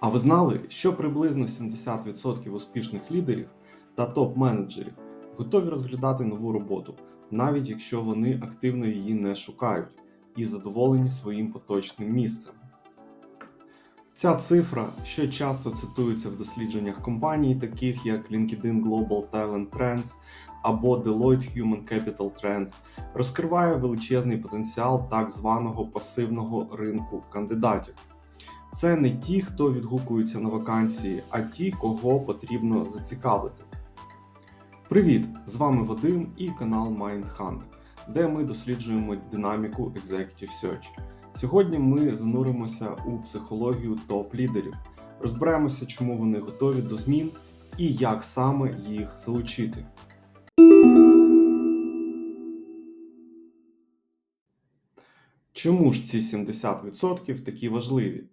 А ви знали, що приблизно 70% успішних лідерів та топ-менеджерів готові розглядати нову роботу, навіть якщо вони активно її не шукають і задоволені своїм поточним місцем. Ця цифра ще часто цитується в дослідженнях компаній, таких як LinkedIn Global Talent Trends або Deloitte Human Capital Trends, розкриває величезний потенціал так званого пасивного ринку кандидатів. Це не ті, хто відгукується на вакансії, а ті, кого потрібно зацікавити. Привіт! З вами Вадим і канал MindHunt, де ми досліджуємо динаміку Executive Search. Сьогодні ми зануримося у психологію топ-лідерів, розберемося, чому вони готові до змін і як саме їх залучити. Чому ж ці 70% такі важливі?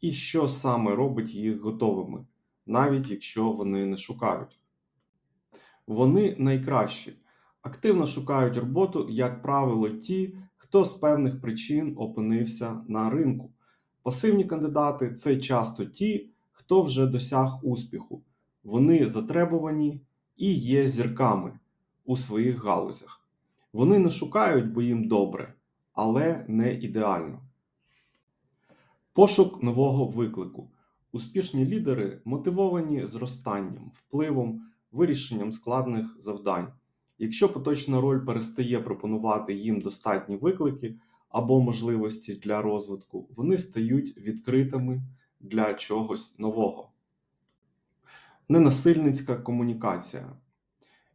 І що саме робить їх готовими, навіть якщо вони не шукають? Вони найкращі. Активно шукають роботу, як правило, ті, хто з певних причин опинився на ринку. Пасивні кандидати це часто ті, хто вже досяг успіху. Вони затребувані і є зірками у своїх галузях. Вони не шукають, бо їм добре, але не ідеально. Пошук нового виклику. Успішні лідери мотивовані зростанням, впливом, вирішенням складних завдань. Якщо поточна роль перестає пропонувати їм достатні виклики або можливості для розвитку, вони стають відкритими для чогось нового. Ненасильницька комунікація.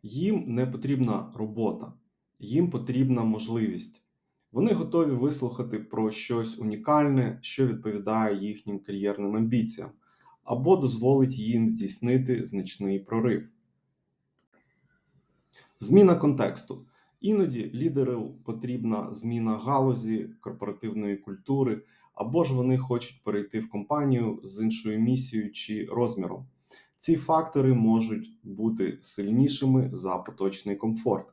Їм не потрібна робота, їм потрібна можливість. Вони готові вислухати про щось унікальне, що відповідає їхнім кар'єрним амбіціям, або дозволить їм здійснити значний прорив. Зміна контексту. Іноді лідеру потрібна зміна галузі, корпоративної культури, або ж вони хочуть перейти в компанію з іншою місією чи розміром. Ці фактори можуть бути сильнішими за поточний комфорт.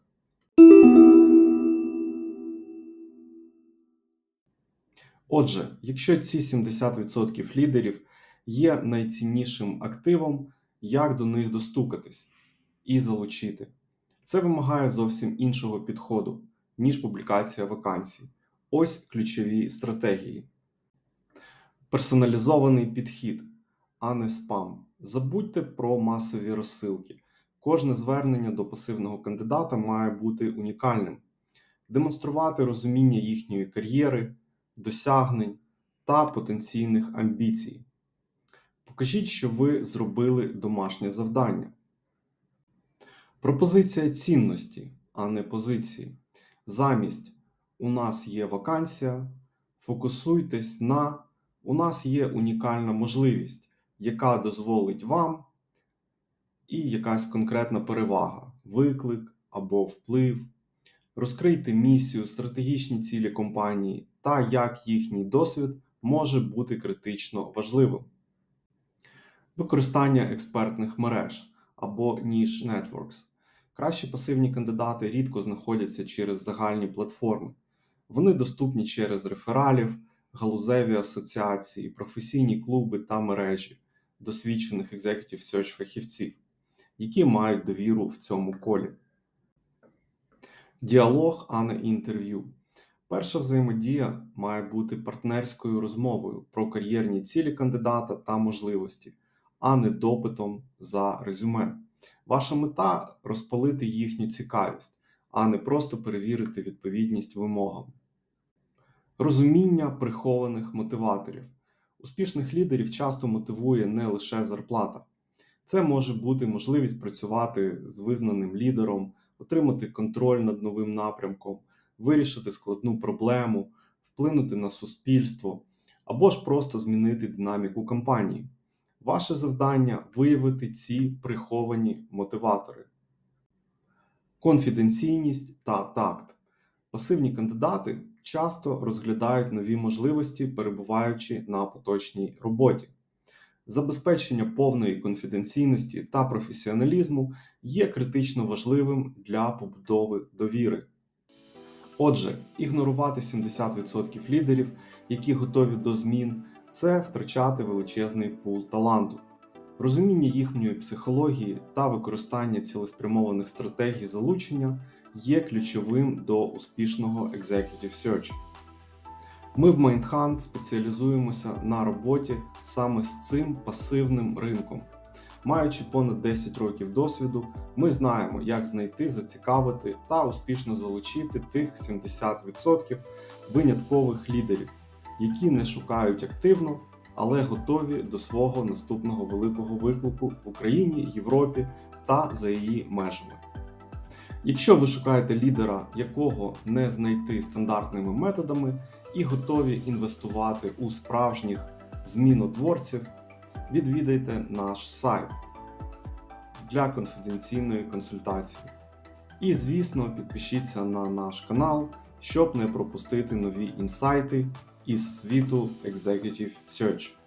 Отже, якщо ці 70% лідерів є найціннішим активом, як до них достукатись і залучити? Це вимагає зовсім іншого підходу, ніж публікація вакансій. Ось ключові стратегії. Персоналізований підхід, а не спам. Забудьте про масові розсилки. Кожне звернення до пасивного кандидата має бути унікальним, демонструвати розуміння їхньої кар'єри, досягнень та потенційних амбіцій. Покажіть, що ви зробили домашнє завдання. Пропозиція цінності, а не позиції. Замість у нас є вакансія. Фокусуйтесь на у нас є унікальна можливість, яка дозволить вам і якась конкретна перевага, виклик або вплив. Розкрийте місію, стратегічні цілі компанії та як їхній досвід може бути критично важливим. Використання експертних мереж або Niche Networks. Кращі пасивні кандидати рідко знаходяться через загальні платформи. Вони доступні через рефералів, галузеві асоціації, професійні клуби та мережі досвідчених Executive Search фахівців, які мають довіру в цьому колі. Діалог, а не інтерв'ю. Перша взаємодія має бути партнерською розмовою про кар'єрні цілі кандидата та можливості, а не допитом за резюме. Ваша мета розпалити їхню цікавість, а не просто перевірити відповідність вимогам. Розуміння прихованих мотиваторів. Успішних лідерів часто мотивує не лише зарплата. Це може бути можливість працювати з визнаним лідером, отримати контроль над новим напрямком, вирішити складну проблему, вплинути на суспільство або ж просто змінити динаміку компанії. Ваше завдання виявити ці приховані мотиватори. Конфіденційність та такт. Пасивні кандидати часто розглядають нові можливості, перебуваючи на поточній роботі. Забезпечення повної конфіденційності та професіоналізму є критично важливим для побудови довіри. Отже, ігнорувати 70% лідерів, які готові до змін, це втрачати величезний пул таланту. Розуміння їхньої психології та використання цілеспрямованих стратегій залучення є ключовим до успішного Executive Search. Ми в MindHunt спеціалізуємося на роботі саме з цим пасивним ринком. Маючи понад 10 років досвіду, ми знаємо, як знайти, зацікавити та успішно залучити тих 70% виняткових лідерів, які не шукають активно, але готові до свого наступного великого виклику в Україні, Європі та за її межами. Якщо ви шукаєте лідера, якого не знайти стандартними методами, і готові інвестувати у справжніх змінотворців, відвідайте наш сайт для конфіденційної консультації. І, звісно, підпишіться на наш канал, щоб не пропустити нові інсайти із світу Executive Search.